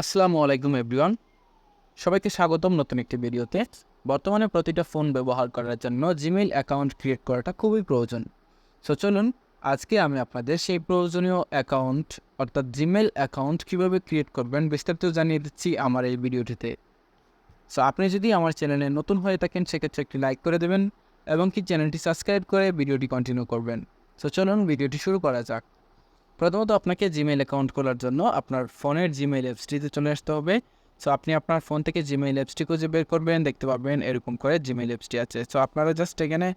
আসসালামু আলাইকুম, এভরিওয়ান। সবাইকে স্বাগতম নতুন একটি ভিডিওতে। বর্তমানে প্রতিটা ফোন ব্যবহার করার জন্য জিমেইল অ্যাকাউন্ট ক্রিয়েট করাটা খুবই প্রয়োজন। সো চলুন, আজকে আমি আপনাদের সেই প্রয়োজনীয় অ্যাকাউন্ট অর্থাৎ জিমেইল অ্যাকাউন্ট কীভাবে ক্রিয়েট করবেন বিস্তারিত জানিয়ে দিচ্ছি আমার এই ভিডিওটিতে। সো আপনি যদি আমার চ্যানেলে নতুন হয়ে থাকেন, সেক্ষেত্রে একটি লাইক করে দেবেন এবং কি চ্যানেলটি সাবস্ক্রাইব করে ভিডিওটি কন্টিনিউ করবেন। সো চলুন, ভিডিওটি শুরু করা যাক। প্রথমত আপনাকে জিমেইল অ্যাকাউন্ট খোলার জন্য আপনার ফোনের জিমেইল অ্যাপসটিতে চলে আসতে হবে। সো আপনি আপনার ফোন থেকে জিমেইল অ্যাপসটি খুঁজে বের করবেন, দেখতে পাবেন এরকম করে জিমেইল অ্যাপসটি আছে। সো আপনারা জাস্ট এখানে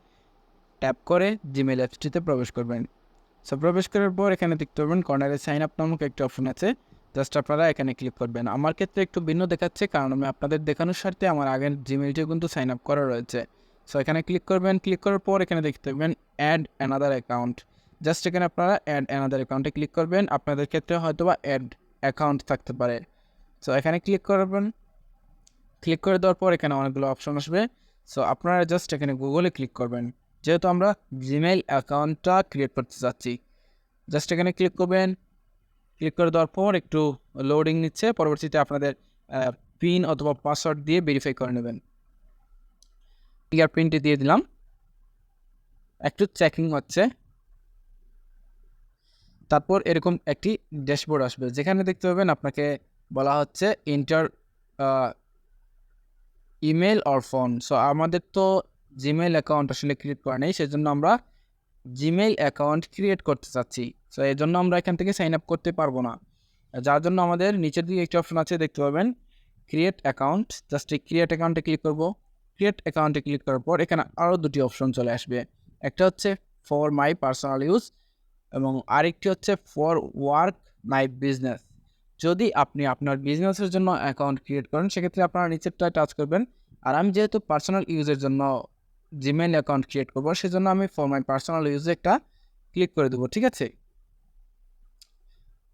ট্যাপ করে জিমেইল অ্যাপসটিতে প্রবেশ করবেন। সো প্রবেশ করার পর এখানে দেখতে পাবেন কর্নারে সাইন আপ নামক একটা অপশন আছে। জাস্ট আপনারা এখানে ক্লিক করবেন। আমার ক্ষেত্রে একটু ভিন্ন দেখাচ্ছে কারণ আমি আপনাদের দেখানোর স্বার্থে আমার আগের জিমেইলটিও কিন্তু সাইন আপ করা রয়েছে। সো এখানে ক্লিক করবেন। ক্লিক করার পর এখানে দেখতে পাবেন অ্যাড অ্যানাদার অ্যাকাউন্ট জাস্ট এখানে আপনারা অ্যাড অ্যানাদার অ্যাকাউন্টে ক্লিক করবেন। আপনাদের ক্ষেত্রে হয়তো বা অ্যাড অ্যাকাউন্ট থাকতে পারে। সো এখানে ক্লিক করবেন। ক্লিক করে দেওয়ার পর এখানে অনেকগুলো অপশন আসবে। সো আপনারা জাস্ট এখানে গুগলে ক্লিক করবেন। যেহেতু আমরা জিমেইল অ্যাকাউন্টটা ক্রিয়েট করতে চাচ্ছি। জাস্ট এখানে ক্লিক করবেন। ক্লিক করে দেওয়ার পর একটু লোডিং নিচ্ছে। পরবর্তীতে আপনাদের পিন অথবা পাসওয়ার্ড দিয়ে ভেরিফাই করে নেবেন। ফিঙ্গার প্রিন্টটি দিয়ে দিলাম। একটু চেকিং হচ্ছে। তারপর এরকম একটি ড্যাশবোর্ড আসবে। যেখানে দেখতে পাবেন আপনাকে বলা হচ্ছে enter email or phone so আমাদের তো জিমেল অ্যাকাউন্ট আসলে ক্রিয়েট করা নেই, সেজন্য আমরা জিমেইল অ্যাকাউন্ট ক্রিয়েট করতে চাচ্ছি। সো এই জন্য আমরা এখান থেকে সাইন আপ করতে পারব না। যার জন্য আমাদের নিচের দিকে একটি অপশন আছে, দেখতে পাবেন ক্রিয়েট অ্যাকাউন্ট জাস্ট এই ক্রিয়েট অ্যাকাউন্টে ক্লিক করব। ক্রিয়েট অ্যাকাউন্টে ক্লিক করার পর এখানে আরও দুটি অপশন চলে আসবে। একটা হচ্ছে ফর মাই পার্সোনাল ইউজ এবং আরেকটি হচ্ছে ফর ওয়ার্ক মাই বিজনেস যদি আপনি আপনার বিজনেসের জন্য অ্যাকাউন্ট ক্রিয়েট করেন, সেক্ষেত্রে আপনারা নিচেরটায় টাচ করবেন। আর আমি যেহেতু পার্সোনাল ইউজের জন্য জিমেইল অ্যাকাউন্ট ক্রিয়েট করব, সেজন্য আমি ফর মাই পার্সোনাল ইউজে একটা ক্লিক করে দেবো, ঠিক আছে?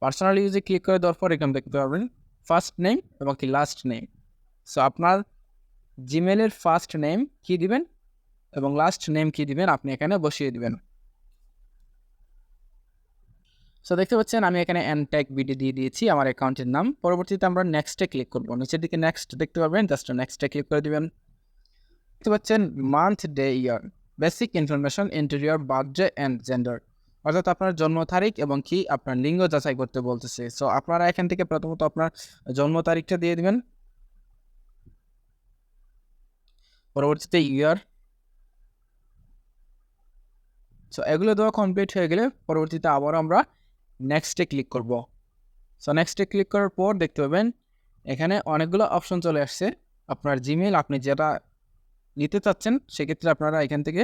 পার্সোনাল ইউজে ক্লিক করে দেওয়ার পর এখানে দেখতে পাবেন ফার্স্ট নেম এবং কি লাস্ট নেম সো আপনার জিমেলের ফার্স্ট নেম কী দিবেন এবং লাস্ট নেম কী দিবেন, আপনি এখানে বসিয়ে দিবেন। সো দেখতে পাচ্ছেন, আমি এখানে অ্যানট্যাগ বিডি দিয়ে দিয়েছি আমার অ্যাকাউন্টের নাম। পরবর্তীতে আমরা নেক্সটে ক্লিক করব। নিচের দিকে নেক্সট দেখতে পাবেন জাস্ট নেক্সটে ক্লিক করে দিবেন। দেখতে পাচ্ছেন month day year basic information enter your birthday and gender অর্থাৎ আপনার জন্ম তারিখ এবং কি আপনার লিঙ্গ যাচাই করতে বলতেছে। সো আপনারা এখান থেকে প্রথমত আপনার জন্ম তারিখটা দিয়ে দিবেন। পরবর্তীতে ইয়ার সো এগুলো দেওয়া কমপ্লিট হয়ে গেলে পরবর্তীতে আবার আমরা নেক্সটে ক্লিক করব। সো নেক্সটে ক্লিক করার পর দেখতে পাবেন, এখানে অনেকগুলো অপশন চলে আসছে। আপনার জিমেল আপনি যেটা নিতে চাচ্ছেন, সেক্ষেত্রে আপনারা এখান থেকে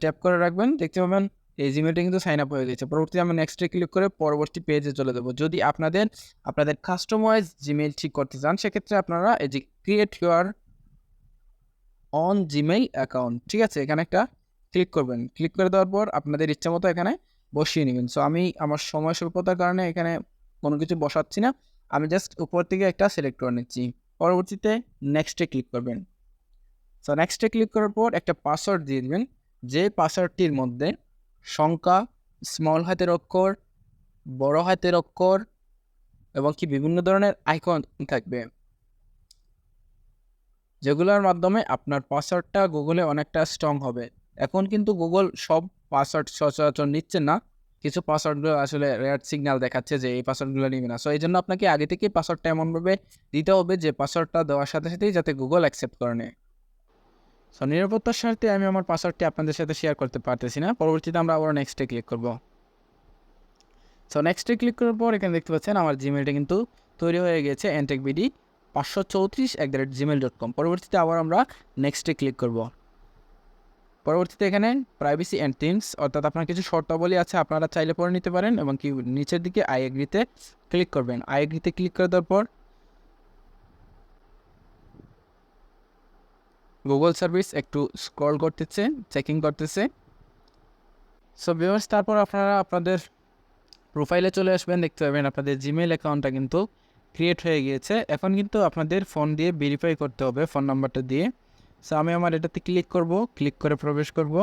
ট্যাপ করে রাখবেন। দেখতে পাবেন, এই জিমেলটা কিন্তু সাইন আপ হয়ে গেছে। পরবর্তী আমরা নেক্সটে ক্লিক করে পরবর্তী পেজে চলে দেবো যদি আপনাদের আপনাদের কাস্টমাইজ জিমেল ঠিক করতে চান, সেক্ষেত্রে আপনারা এই যে create your own Gmail account ঠিক আছে? এখানে একটা ক্লিক করবেন। ক্লিক করে দেওয়ার পর আপনাদের ইচ্ছা মতো এখানে বসিয়ে নেবেন। সো আমি আমার সময় স্বল্পতার কারণে এখানে কোনো কিছু বসাচ্ছি না। আমি জাস্ট উপর থেকে একটা সিলেক্ট করে নিচ্ছি। পরবর্তীতে নেক্সটে ক্লিক করবেন। সো নেক্সটে ক্লিক করার পর একটা পাসওয়ার্ড দিয়ে দিবেন। যে পাসওয়ার্ডটির মধ্যে সংখ্যা স্মল হাতের অক্ষর, বড় হাতের অক্ষর এবং কি বিভিন্ন ধরনের আইকন থাকবে। যেগুলোর মাধ্যমে আপনার পাসওয়ার্ডটা গুগলে অনেকটা স্ট্রং হবে। এখন কিন্তু গুগল সব পাসওয়ার্ড সচরাচর নিচ্ছে না। কিছু পাসওয়ার্ডগুলো আসলে রেড সিগন্যাল দেখাচ্ছে যে এই পাসওয়ার্ডগুলো নিবে না। সো এই জন্য আপনাকে আগে থেকেই পাসওয়ার্ডটা এমনভাবে দিতে হবে যে পাসওয়ার্ডটা দেওয়ার সাথে সাথেই যাতে গুগল অ্যাকসেপ্ট করে নেয়। সো নিরাপত্তার স্বার্থে আমি আমার পাসওয়ার্ডটি আপনাদের সাথে শেয়ার করতে পারতেছি না। পরবর্তীতে আমরা আবার নেক্সটে ক্লিক করব। সো নেক্সটে ক্লিক করার পর এখানে দেখতে পাচ্ছেন আমার জিমেলটা কিন্তু তৈরি হয়ে গেছে এনটেক বিডি পাঁচশো চৌত্রিশ at the rate Gmail dot com পরবর্তীতে আবার আমরা নেক্সটে ক্লিক করব। পরবর্তীতে এখানে প্রাইভেসি অ্যান্ড থিংস অর্থাৎ আপনার কিছু শর্তাবলী আছে, আপনারা চাইলে পরে নিতে পারেন এবং কি নিচের দিকে আই এগ্রিতে ক্লিক করবেন। আই এগ্রিতে ক্লিক করে দেওয়ার পর গুগল সার্ভিস একটু স্ক্রল করতেছে চেকিং করতেছে। সো ভিউয়ার্স তারপর আপনারা আপনাদের প্রোফাইলে চলে আসবেন, দেখতে পাবেন আপনাদের জিমেল অ্যাকাউন্টটা কিন্তু ক্রিয়েট হয়ে গিয়েছে। এখন কিন্তু আপনাদের ফোন দিয়ে ভেরিফাই করতে হবে ফোন নাম্বারটা দিয়ে। সো আমি আমার এটাতে ক্লিক করব ক্লিক করে প্রবেশ করব।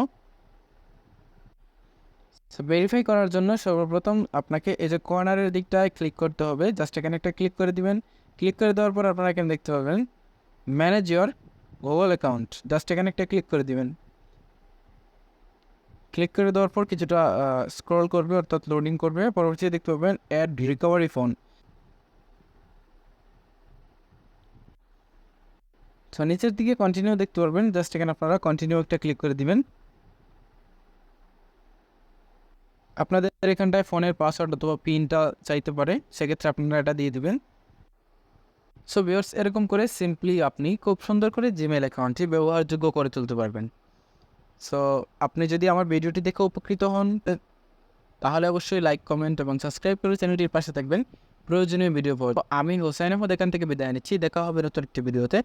সো ভেরিফাই করার জন্য সর্বপ্রথম আপনাকে এই যে কর্নারের দিকটায় ক্লিক করতে হবে। জাস্ট এখানে একটা ক্লিক করে দিবেন। ক্লিক করে দেওয়ার পর আপনারা এখানে দেখতে পাবেন manage your Google account just এখানে একটা ক্লিক করে দিবেন। ক্লিক করে দেওয়ার পর কিছুটা স্ক্রল করবে, অর্থাৎ লোডিং করবে। পরবর্তীতে দেখতে পাবেন অ্যাড রিকভারি ফোন সো নিচের দিকে কন্টিনিউ দেখতে পারবেন। জাস্ট এখানে আপনারা কন্টিনিউ একটা ক্লিক করে দিবেন। আপনাদের এখানটায় ফোনের পাসওয়ার্ড অথবা পিনটা চাইতে পারে। সেক্ষেত্রে আপনারা এটা দিয়ে দিবেন। সো ভিউয়ার্স এরকম করে সিম্পলি আপনি খুব সুন্দর করে জিমেল অ্যাকাউন্টটি ব্যবহারযোগ্য করে তুলতে পারবেন। সো আপনি যদি আমার ভিডিওটি দেখে উপকৃত হন তাহলে অবশ্যই লাইক কমেন্ট এবং সাবস্ক্রাইব করে চ্যানেলটির পাশে থাকবেন। প্রয়োজনীয় ভিডিও পর আমি হোসাইন আহমদ এখান থেকে বিদায় নিচ্ছি। দেখা হবে নতুন একটি ভিডিওতে